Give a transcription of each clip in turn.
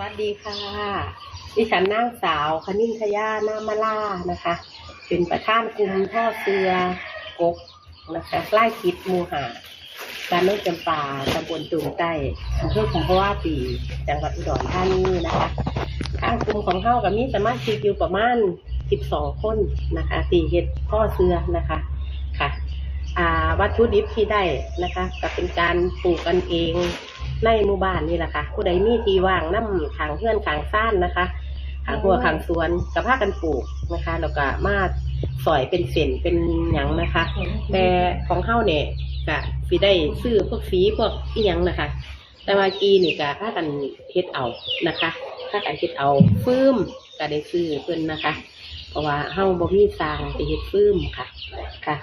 วัสดีค่ะ ดิฉันนางสาวคณินทยานามาล่านะคะ เป็นประธานกลุ่มท่อเสือกกนะคะใกล้คิดมูหาการโนนจำปาตำบลตูมใต้อำเภอคุมพว่าปีจังหวัดอุดรธานีนะคะทางกลุ่มของเฮากับมีสามารถชิกอยู่ประมาณ 12 คนนะคะสี่เฮ็ดท่อเสือนะคะ วัตถุดิบที่ได้นะคะก็เป็นการปลูกกันเองในหมู่บ้านนี่แหละค่ะ ผู้ใดมีที่ว่างน้ำขางเพื่อนขางซ่านนะคะขางหัวขางสวนกับผ้ากันปลูกนะคะ แล้วก็มาสอยเป็นเส้นเป็นหยังนะคะ แต่ของเฮาเนี่ยก็สิได้ซื้อพวกสีพวกอีหยังนะคะ แต่ว่ากีนี่ก็ผ้ากันเฮ็ดเอานะคะผ้ากันเฮ็ดเอาฟื้มก็ได้ซื้อเพิ่นนะคะ เพราะว่าเฮาบ่มีสร้างไปเฮ็ดฟื้มค่ะค่ะ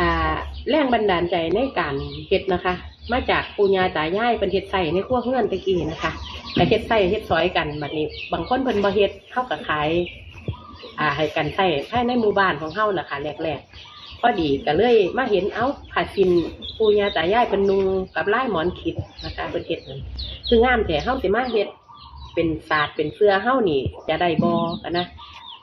อ่าแรงบันดาลใจในการเฮ็ดนะคะ มาจากปู่ย่าตายายเป็นเฮ็ดใส่ในครัวเฮือนตะกี้นะคะแต่เฮ็ดใส่เฮ็ดซอยกันบัดนี้ บางคนเพิ่นบ่เฮ็ดเฮาก็ขาย อ่าให้กันใส่ภายในหมู่บ้านของเฮานะคะแรกๆพอดีก็เลยมาเห็นเอ้าผ้าสิ้นปู่ย่าตายายเป็นนุงกับลายหมอนขิดนะคะเป็นเฮ็ดนั่นคืองามแต่เฮาสิมาเฮ็ดเป็นศาสตร์เป็นเสื้อเฮานี่จะได้บ่กันนะ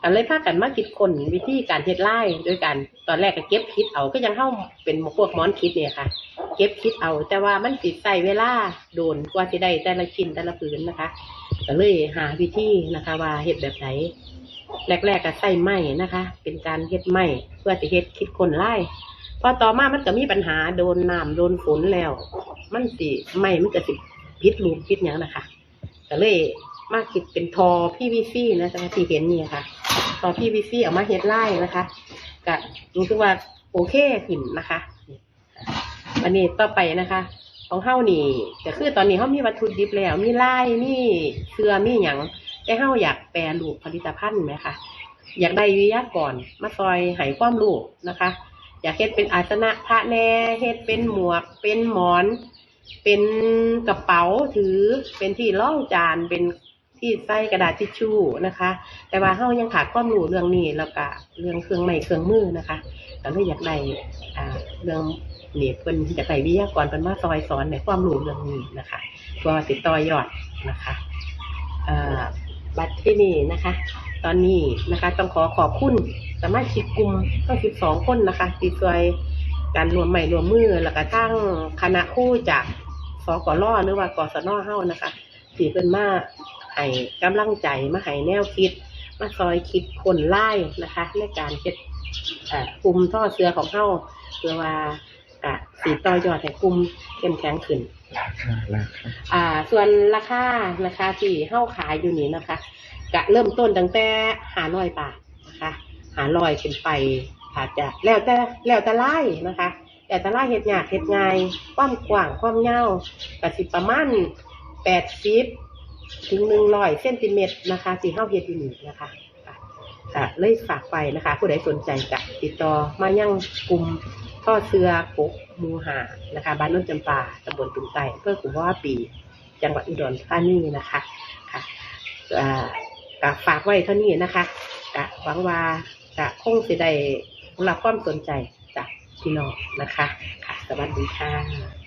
กันเลยพากันมาคิดคนวิธีการเฮ็ดไล่ด้วยกัน ตอนแรกก็เก็บคิดเอาก็ยังเข้าเป็นพวกหมอนคิดเนี่ยค่ะ เก็บคิดเอา แต่ว่ามันติดใส่เวลาโดนกว่าสิได้แต่ละชิ้นแต่ละผืนนะคะก็เลยหาวิธีนะคะ ว่าเฮ็ดแบบไหนแรกๆก็ใส่ไม้นะคะ เป็นการเฮ็ดไม้เพื่อจะเฮ็ดคิดคนไล่พอต่อมามันก็มีปัญหาโดนน้ำโดนฝนแล้ว มันสิไม้มันก็สิพิษลูกพิษหยังนะคะก็เลย มาคิดเป็นทอพี่วีซี่นะคะที่เห็นนี่ค่ะตอนพี่วิซี่ออกมาเฮ็ดไล่นะคะก็รู้สึกว่าโอเคขึ้นนะคะอันนี้ต่อไปนะคะ ของเฮานี่ก็คือตอนนี้เฮามีวัตถุดิบแล้ว มีไล่มีเสื้อมีหยังแต่เฮาอยากแปรรูปผลิตภัณฑ์ไหมคะอยากได้วิทยากรมาซอยให้ความรู้นะคะ อยากเฮ็ดเป็นอาสนะพระแน่เฮ็ดเป็นหมวก เป็นหมอน เป็นกระเป๋าถือเป็นที่ร่องจานเป็น ที่ใส่กระดาษทิชชู่นะคะ แต่ว่าเฮายังขาดความรู้เรื่องนี้แล้วก็เรื่องเครื่องไม้เครื่องมือนะคะก็เลยอยากได้อ่าเรื่องนี่เพิ่นอยากได้วิทยากรเพิ่นมาซอยสอนในความรู้เรื่องนี้นะคะก็ติดต่อยอดนะคะอ่าบัตรที่นี่นะคะ ตอนนี้นะคะต้องขอขอบคุณสามารถชิกกลุ่มทั้ง12 คนนะคะที่ช่วยการรวมใหม่รวมมือแล้วก็ทั้งคณะคู่จากสกลหรือว่ากศนเฮานะคะที่เพิ่นมา ให้กำลังใจมาให้แนวคิด มาซอยคิดคนไล่นะคะ ในการเฮ็ดเอ่อกลุ่มท่อเสือของเฮาเพื่อว่าอะสีต่อยอดให้กลุ่มเข้มแข็งขึ้นราคาราคาอ่า ส่วนราคานะคะที่เฮาขายอยู่นี่นะคะกะเริ่มต้นตั้งแต่หาร้อยบาทนะคะหาร้อยขึ้นไปอาจจะแล้วแต่แล้วแต่ไล่นะคะแต่แต่ไล่เฮ็ดยากเฮ็ดง่ายความกว้างความยาวก็สิประมาณแปดสิบ ถึงหนึ่งร้อยเซนติเมตรนะคะสีห้าเฮ็ดอยู่นี่นะคะค่ะเลยฝากไปนะคะ ผู้ใดสนใจจะติดต่อมายังกลุ่มท่อเสือกกมูหานะคะ บ้านโนุ่นจำปาตำบลตุงไตเพื่อกุมภาปี จังหวัดอุดรธานีนะคะค่ะกะฝากไว้เท่านี้นะคะกะหวังว่ากะคงสิได้รับความสนใจจากพี่น้องนะคะ ค่ะ สวัสดีค่ะ